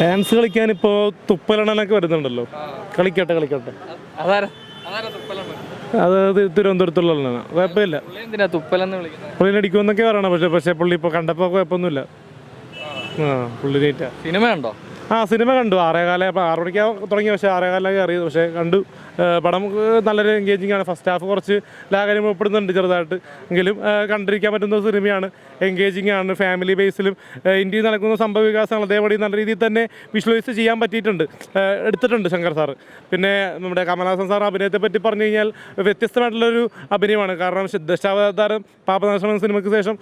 Dance കളിക്കാൻ ഇപ്പോ തുപ്പലണനൊക്കെ വരുന്നുണ്ടല്ലോ. കളിക്കട്ടെ കളിക്കട്ടെ. അത് തിരുവനന്തപുരത്തുള്ള കുഴപ്പമില്ല. പുള്ളിനടിക്കുമെന്നൊക്കെ പറയണം. പക്ഷെ പക്ഷെ പുള്ളി ഇപ്പൊ കണ്ടപ്പോ കുഴപ്പമൊന്നുമില്ല. ആ. പുള്ളി സിനിമ ഉണ്ടോ ആ സിനിമ കണ്ടു. ആറേകാല ആറ് മണിക്കാ തുടങ്ങി. പക്ഷേ ആറേകാല കയറി പക്ഷേ കണ്ടു. പടം നല്ലൊരു എൻഗേജിങ് ആണ്. ഫസ്റ്റ് ഹാഫ് കുറച്ച് ലാകാര്യം ഉൾപ്പെടുന്നുണ്ട് ചെറുതായിട്ട്. എങ്കിലും കണ്ടിരിക്കാൻ പറ്റുന്ന സിനിമയാണ്. എൻഗേജിങ് ആണ്. ഫാമിലി ബേസിലും ഇന്ത്യയിൽ നടക്കുന്ന സംഭവ വികാസങ്ങൾ അതേപടി നല്ല രീതിയിൽ തന്നെ വിഷ്വലൈസ് ചെയ്യാൻ പറ്റിയിട്ടുണ്ട്. എടുത്തിട്ടുണ്ട് ശങ്കർ സാർ പിന്നെ നമ്മുടെ കമലഹാസൻ സാർ അഭിനയത്തെ പറ്റി പറഞ്ഞു കഴിഞ്ഞാൽ വ്യത്യസ്തമായിട്ടുള്ളൊരു അഭിനയമാണ്. കാരണം ദശാവതാരം പാപനാശനം സിനിമയ്ക്ക് ശേഷം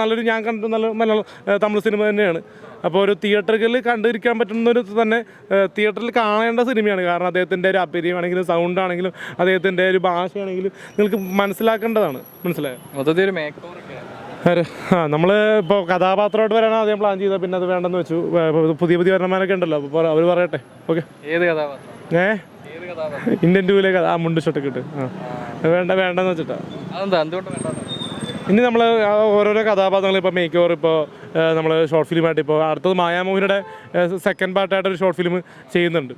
നല്ലൊരു ഞാൻ കണ്ടു. നല്ല മലയാളം തമിഴ് സിനിമ തന്നെയാണ്. അപ്പോൾ ഒരു തിയേറ്ററുകളിൽ കണ്ടിരിക്കാൻ പറ്റുന്ന ഒരു തന്നെ തിയേറ്ററിൽ കാണേണ്ട സിനിമയാണ്. കാരണം അദ്ദേഹത്തിന്റെ ഒരു അഭിനയമാണെങ്കിലും സൗണ്ട് ആണെങ്കിലും അദ്ദേഹത്തിന്റെ ഒരു ഭാഷയാണെങ്കിലും നിങ്ങൾക്ക് മനസ്സിലാക്കേണ്ടതാണ്. മനസ്സിലായോ? മൊത്തത്തിൽ ഒരു മേക്ക് ആ നമ്മൾ ഇപ്പോൾ കഥാപാത്രമായിട്ട് വരാനാണ് ആദ്യം പ്ലാൻ ചെയ്തത്. പിന്നെ അത് വേണ്ടെന്ന് വെച്ചു. പുതിയ പുതിയ വരണമാരൊക്കെ ഉണ്ടല്ലോ. അപ്പോൾ അവർ പറയട്ടെ. ഓക്കെ. ഏത് കഥാപാത്രം? ഏ? ഏത് കഥാപാത്രം? ഇന്ത്യൻ ടൂവിലെ കഥ ആ മുണ്ട് ഷോട്ടൊക്കെ ഇട്ട്. ആ. വേണ്ട വേണ്ടെന്ന് വെച്ചിട്ടാ. അതെന്താ? എന്തുകൊണ്ട് വേണ്ട ഇനി നമ്മൾ ഓരോരോ കഥാപാത്രങ്ങൾ ഇപ്പോൾ മേക്ക് ഓവർ ഇപ്പോൾ നമ്മൾ ഷോർട്ട് ഫിലിമായിട്ട് ഇപ്പോൾ അടുത്തത് മായാമോഹിനിയുടെ സെക്കൻഡ് പാർട്ടായിട്ട് ഒരു ഷോർട്ട് ഫിലിം ചെയ്യുന്നുണ്ട്.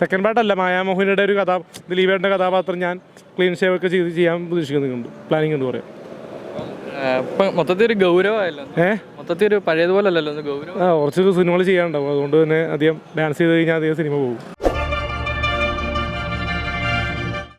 സെക്കൻഡ് പാർട്ടല്ല മായാമോഹിനിയുടെ ഒരു കഥാ ദിലീപേട്ടന്റെ കഥാപാത്രം ഞാൻ ക്ലീൻ ഷേവ് ഒക്കെ ചെയ്ത് ചെയ്യാൻ ഉദ്ദേശിക്കുന്നുണ്ട് പ്ലാനിങ് ഉണ്ട് പറയാം ഇപ്പൊ മൊത്തത്തിൽ ഒരു ഗൗരവമല്ലോ ഏഹ് മൊത്തത്തിൽ ഒരു പഴയതുപോലെ അല്ലല്ലോ ഗൗരവം. ആ കുറച്ച് സിനിമകൾ ചെയ്യാനുണ്ടാവും. അതുകൊണ്ട് തന്നെ അധികം ഡാൻസ് ചെയ്ത് കഴിഞ്ഞാൽ അധികം സിനിമ പോകും.